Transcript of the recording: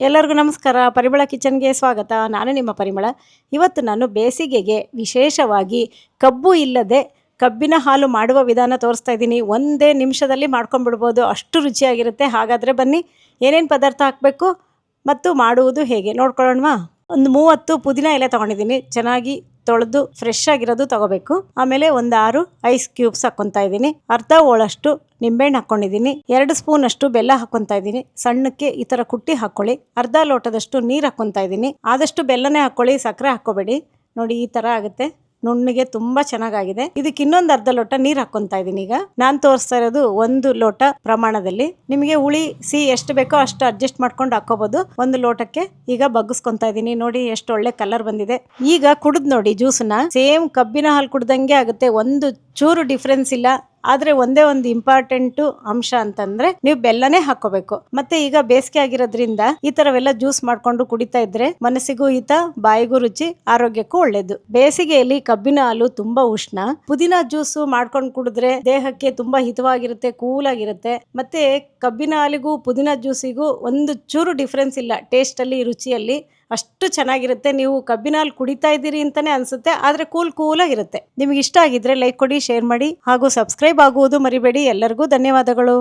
ಎಲ್ಲರಿಗೂ ನಮಸ್ಕಾರ. ಪರಿಮಳ ಕಿಚನ್ಗೆ ಸ್ವಾಗತ. ನಾನು ನಿಮ್ಮ ಪರಿಮಳ. ಇವತ್ತು ನಾನು ಬೇಸಿಗೆಗೆ ವಿಶೇಷವಾಗಿ ಕಬ್ಬು ಇಲ್ಲದೆ ಕಬ್ಬಿನ ಹಾಲು ಮಾಡುವ ವಿಧಾನ ತೋರಿಸ್ತಾ ಇದ್ದೀನಿ. ಒಂದೇ ನಿಮಿಷದಲ್ಲಿ ಮಾಡ್ಕೊಂಡ್ಬಿಡ್ಬೋದು. ಅಷ್ಟು ರುಚಿಯಾಗಿರುತ್ತೆ. ಹಾಗಾದರೆ ಬನ್ನಿ, ಏನೇನು ಪದಾರ್ಥ ಹಾಕಬೇಕು ಮತ್ತು ಮಾಡುವುದು ಹೇಗೆ? ನೋಡ್ಕೊಳ್ಳೋಣವಾ? ಒಂದು ಮೂವತ್ತು ಪುದೀನ ಎಲೆ ತೊಗೊಂಡಿದ್ದೀನಿ. ಚೆನ್ನಾಗಿ ತೊಳೆದು ಫ್ರೆಶ್ ಆಗಿರೋದು ತಗೋಬೇಕು. ಆಮೇಲೆ ಒಂದು ಆರು ಐಸ್ ಕ್ಯೂಬ್ಸ್ ಹಾಕ್ಕೊಂತ ಇದ್ದೀನಿ. ಅರ್ಧ ಹೋಳಷ್ಟು ನಿಂಬೆಹಣ್ಣು ಹಾಕ್ಕೊಂಡಿದ್ದೀನಿ. ಎರಡು ಸ್ಪೂನ್ ಅಷ್ಟು ಬೆಲ್ಲ ಹಾಕ್ಕೊಂತ ಇದ್ದೀನಿ. ಸಣ್ಣಕ್ಕೆ ಈ ಥರ ಕುಟ್ಟಿ ಹಾಕ್ಕೊಳ್ಳಿ. ಅರ್ಧ ಲೋಟದಷ್ಟು ನೀರು ಹಾಕ್ಕೊಂತ ಇದ್ದೀನಿ. ಆದಷ್ಟು ಬೆಲ್ಲನೇ ಹಾಕ್ಕೊಳ್ಳಿ, ಸಕ್ಕರೆ ಹಾಕ್ಕೋಬೇಡಿ. ನೋಡಿ, ಈ ಥರ ಆಗುತ್ತೆ. ನುಣ್ಣಗೆ ತುಂಬಾ ಚೆನ್ನಾಗಾಗಿದೆ. ಇದಕ್ಕೆ ಇನ್ನೊಂದು ಅರ್ಧ ಲೋಟ ನೀರು ಹಾಕೊಂತಾ ಇದೀನಿ ಈಗ. ನಾನು ತೋರಿಸ್ತಾ ಇರೋದು ಒಂದು ಲೋಟ ಪ್ರಮಾಣದಲ್ಲಿ. ನಿಮಗೆ ಹುಳಿ, ಸಿಹಿ ಎಷ್ಟು ಬೇಕೋ ಅಷ್ಟು ಅಡ್ಜಸ್ಟ್ ಮಾಡ್ಕೊಂಡು ಹಾಕೋಬಹುದು ಒಂದು ಲೋಟಕ್ಕೆ ಈಗ ಬಗ್ಗಿಸ್ಕೊಂತಾ ಇದೀನಿ ನೋಡಿ ಎಷ್ಟು ಒಳ್ಳೆ ಕಲರ್ ಬಂದಿದೆ. ಈಗ ಕುಡಿದ್ ನೋಡಿ ಜ್ಯೂಸನ್ನ ಸೇಮ್ ಕಬ್ಬಿನ ಹಾಲು ಕುಡ್ದಂಗೆ ಆಗುತ್ತೆ. ಒಂದು ಚೂರು ಡಿಫ್ರೆನ್ಸ್ ಇಲ್ಲ. ಆದ್ರೆ ಒಂದೇ ಒಂದು ಇಂಪಾರ್ಟೆಂಟ್ ಅಂಶ ಅಂತಂದ್ರೆ ನೀವು ಬೆಲ್ಲನೇ ಹಾಕೋಬೇಕು. ಮತ್ತೆ ಈಗ ಬೇಸಿಗೆ ಆಗಿರೋದ್ರಿಂದ ಈ ತರವೆಲ್ಲ ಜ್ಯೂಸ್ ಮಾಡ್ಕೊಂಡು ಕುಡಿತಾ ಇದ್ರೆ ಮನಸ್ಸಿಗೂ ಹಿತ, ಬಾಯಿಗೂ ರುಚಿ, ಆರೋಗ್ಯಕ್ಕೂ ಒಳ್ಳೇದು. ಬೇಸಿಗೆಯಲ್ಲಿ ಕಬ್ಬಿನ ಹಾಲು ತುಂಬಾ ಉಷ್ಣ. ಪುದೀನ ಜ್ಯೂಸ್ ಮಾಡ್ಕೊಂಡು ಕುಡಿದ್ರೆ ದೇಹಕ್ಕೆ ತುಂಬಾ ಹಿತವಾಗಿರುತ್ತೆ ಕೂಲ್ ಆಗಿರುತ್ತೆ ಮತ್ತೆ ಕಬ್ಬಿನ ಹಾಲಿಗೂ ಪುದೀನ ಜ್ಯೂಸಿಗೂ ಒಂದು ಚೂರು ಡಿಫ್ರೆನ್ಸ್ ಇಲ್ಲ ಟೇಸ್ಟ್ ಅಲ್ಲಿ, ರುಚಿಯಲ್ಲಿ. ಅಷ್ಟು ಚೆನ್ನಾಗಿರುತ್ತೆ. ನೀವು ಕಬ್ಬಿನಲ್ಲಿ ಕುಡಿತಾ ಇದ್ದೀರಿ ಅಂತಾನೆ ಅನ್ಸುತ್ತೆ. ಆದರೆ ಕೂಲ್ ಕೂಲ್ ಆಗಿರುತ್ತೆ. ನಿಮ್ಗೆ ಇಷ್ಟ ಆಗಿದ್ರೆ ಲೈಕ್ ಕೊಡಿ ಶೇರ್ ಮಾಡಿ ಹಾಗೂ ಸಬ್ಸ್ಕ್ರೈಬ್ ಆಗುವುದು ಮರಿಬೇಡಿ. ಎಲ್ಲರಿಗೂ ಧನ್ಯವಾದಗಳು.